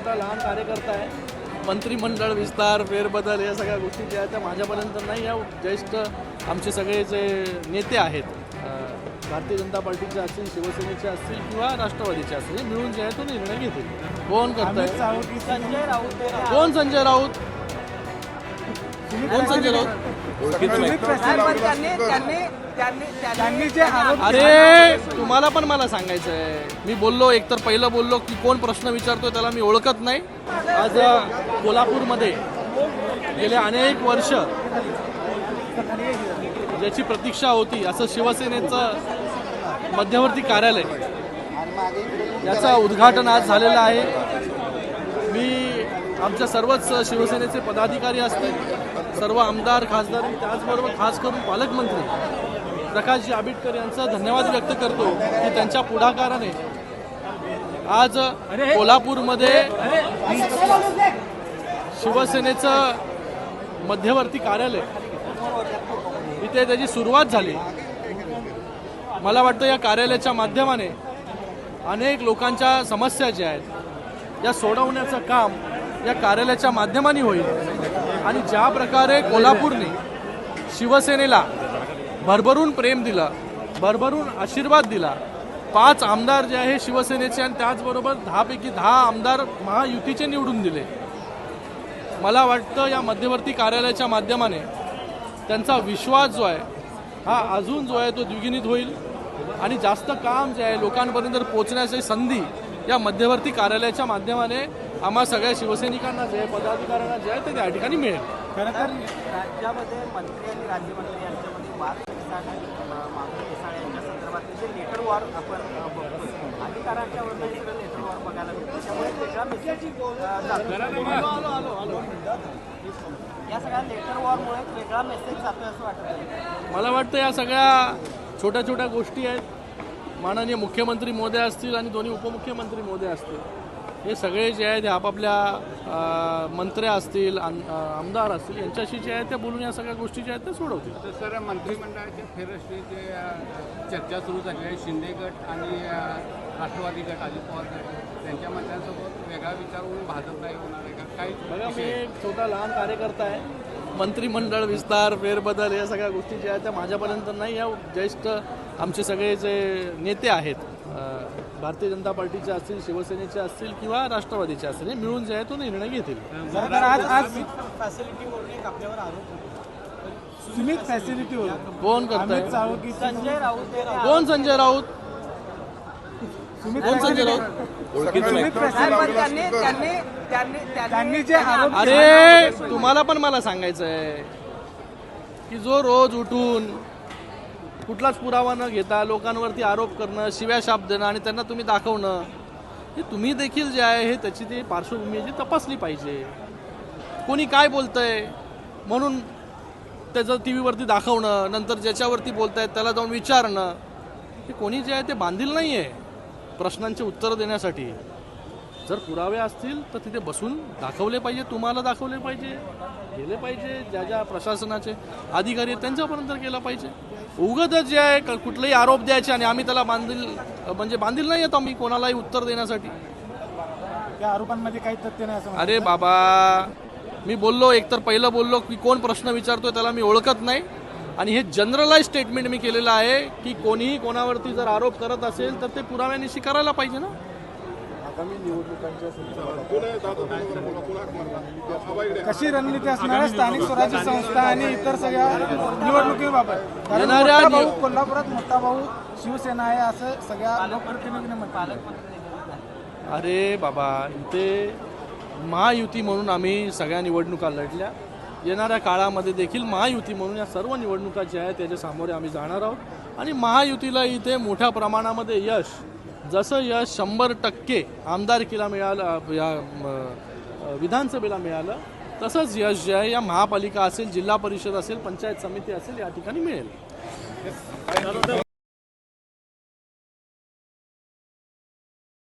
छोटा लहान कार्यकर्ता आहे. मंत्रिमंडळ विस्तार फेरबदल या सगळ्या गोष्टी ज्या आहेत त्या माझ्यापर्यंत नाही या ज्येष्ठ आमचे सगळे जे नेते आहेत भारतीय जनता पार्टीचे असतील शिवसेनेचे असतील किंवा राष्ट्रवादीचे असतील मिळून जे आहे तो निर्णय घेतील. कोण करताय? संजय राऊत. कोण संजय राऊत? कोण संजय राऊत? अरे तुम्हाला पण मला सांगायचं आहे मी बोललो एकतर पहिलं बोललो की कोण प्रश्न विचारतोय त्याला मी ओळखत नाही. आज कोल्हापूरमध्ये गेले अनेक वर्ष ज्याची प्रतीक्षा होती असं शिवसेनेचं मध्यवर्ती कार्यालय. याचं उद्घाटन आज झालेलं आहे. मी आमच्या सर्वच शिवसेनेचे पदाधिकारी असतील सर्व आमदार खासदार आणि त्याचबरोबर खास करून पालकमंत्री प्रकाशजी आंबेडकर यांचा धन्यवाद व्यक्त करतो की त्यांच्या पुढाकाराने आज कोल्हापूरमध्ये शिवसेनेचं मध्यवर्ती कार्यालय इथे त्याची सुरुवात झाली. मला वाटतं या कार्यालयाच्या माध्यमाने अनेक लोकांच्या समस्या ज्या आहेत या सोडवण्याचं काम या कार्यालयाच्या माध्यमाने होईल. आणि ज्या प्रकारे कोल्हापूरने शिवसेनेला भरभरून प्रेम दिलं भरभरून आशीर्वाद दिला पाच आमदार जे आहे शिवसेनेचे आणि त्याचबरोबर दहापैकी दहा आमदार महायुतीचे निवडून दिले. मला वाटतं या मध्यवर्ती कार्यालयाच्या माध्यमाने त्यांचा विश्वास जो आहे हा अजून जो आहे तो द्विगुणित होईल आणि जास्त काम जे आहे लोकांपर्यंत पोहोचण्याची संधी या मध्यवर्ती कार्यालयाच्या माध्यमाने आम्हा सगळ्या शिवसैनिकांना जे आहे, पदाधिकाऱ्यांना जे आहे ते त्या ठिकाणी मिळेल. खरं तर राज्यामध्ये मंत्री आणि राज्यमंत्री यांच्यामध्ये वाद पेसाळ यांच्या संदर्भातले जे लेटर वॉर आपण अ, बघतोय अधिकारांच्या वरनं सगळं लेटर वॉर बघायला मिळतं. त्यामुळे एक वेगळा मेसेज या सगळ्या लेटर वॉरमुळे एक वेगळा मेसेज जातोय असं वाटत मला वाटतं या सगळ्या छोट्या छोट्या गोष्टी आहेत. माननीय मुख्यमंत्री मोदी असतील आणि दोन्ही उपमुख्यमंत्री मोदी असतील. हे सगळे जे आहेत हे आपापल्या मंत्र्या असतील आमदार असतील यांच्याशी जे आहे ते बोलून या सगळ्या गोष्टी ज्या आहेत त्या सोडवतील. तर सर मंत्रिमंडळाच्या फेररचनेचे अ, चर्चा सुरू झाली आहे शिंदे गट आणि राष्ट्रवादी गट अजित पवार गट त्यांच्या मंत्र्यांसोबत वेगळा विचार होऊन भाजप नाही होणार आहे का? काय बघा मी छोटा लहान कार्यकर्ता आहे. मंत्रिमंडळ विस्तार फेरबदल या सगळ्या गोष्टी ज्या आहेत त्या माझ्यापर्यंत नाही. या ज्येष्ठ आमचे सगळे जे नेते आहेत भारतीय जनता पार्टीचे असतील शिवसेनेचे असतील किंवा राष्ट्रवादीचे असतील हे मिळून जे आहे तो निर्णय घेतील. आज आज फॅसिलिटीवरून एक आपल्यावर आरोप सुमित फॅसिलिटीवर कोण करताय? संजय राऊत कोण संजय राऊत? कोण संजय राऊत? सुमित नाही, फॅसिलिटी पण त्यांनी त्यांनी त्यांनी त्यांनी जे आरोप अरे तुम्हाला पण मला सांगायचं आहे की जो रोज उठून कुठलाच पुरावा न घेता लोकांवरती आरोप करणं शिव्या शाप देणं आणि त्यांना तुम्ही दाखवणं हे तुम्ही देखील जे आहे हे त्याची ती पार्श्वभूमी जी तपासली पाहिजे. कोणी काय बोलतंय म्हणून त्याचं टी व्हीवरती दाखवणं नंतर ज्याच्यावरती बोलतायत त्याला जाऊन विचारणं हे कोणी जे आहे ते बांधील नाही आहे प्रश्नांची उत्तरं देण्यासाठी जर पुरावे असतील तर तिथे बसून दाखवले पाहिजे तुम्हाला दाखवले पाहिजे गेले पाहिजे ज्या ज्या प्रशासनाचे अधिकारी आहेत त्यांच्यापर्यंत गेलं पाहिजे. उगतच जे आहे कुठलेही आरोप द्यायचे आणि आम्ही त्याला बांधील म्हणजे बांधील नाही येत आम्ही कोणालाही उत्तर देण्यासाठी. त्या आरोपांमध्ये काही तथ्य नाही असं अरे बाबा मी बोललो एकतर पहिलं बोललो की कोण प्रश्न विचारतोय त्याला मी ओळखत नाही. आणि हे जनरलाइज स्टेटमेंट मी केलेलं आहे की कोणीही कोणावरती जर आरोप करत असेल तर ते पुराव्यानिशी करायला पाहिजे ना? कशी रणनीती असणार आहे? स्थानिक स्वराज्य संस्था आणि इतर सगळ्या निवडणुकीबाबत. येणाऱ्या कोल्हापुरात मोठा भाऊ शिवसेना आहे असं सगळ्या लोकप्रतिनिधीने म्हटलं. अरे बाबा इथे महायुती म्हणून आम्ही सगळ्या निवडणुका लढल्या. येणाऱ्या काळामध्ये देखील महायुती म्हणून या सर्व निवडणुका ज्या आहेत त्याच्या सामोरे आम्ही जाणार आहोत. आणि महायुतीला इथे मोठ्या प्रमाणामध्ये यश जसं यश शंभर टक्के आमदारकीला मिळालं या विधानसभेला मिळालं तसंच यश जे आहे या महापालिका असेल जिल्हा परिषद असेल पंचायत समिती असेल या ठिकाणी मिळेल.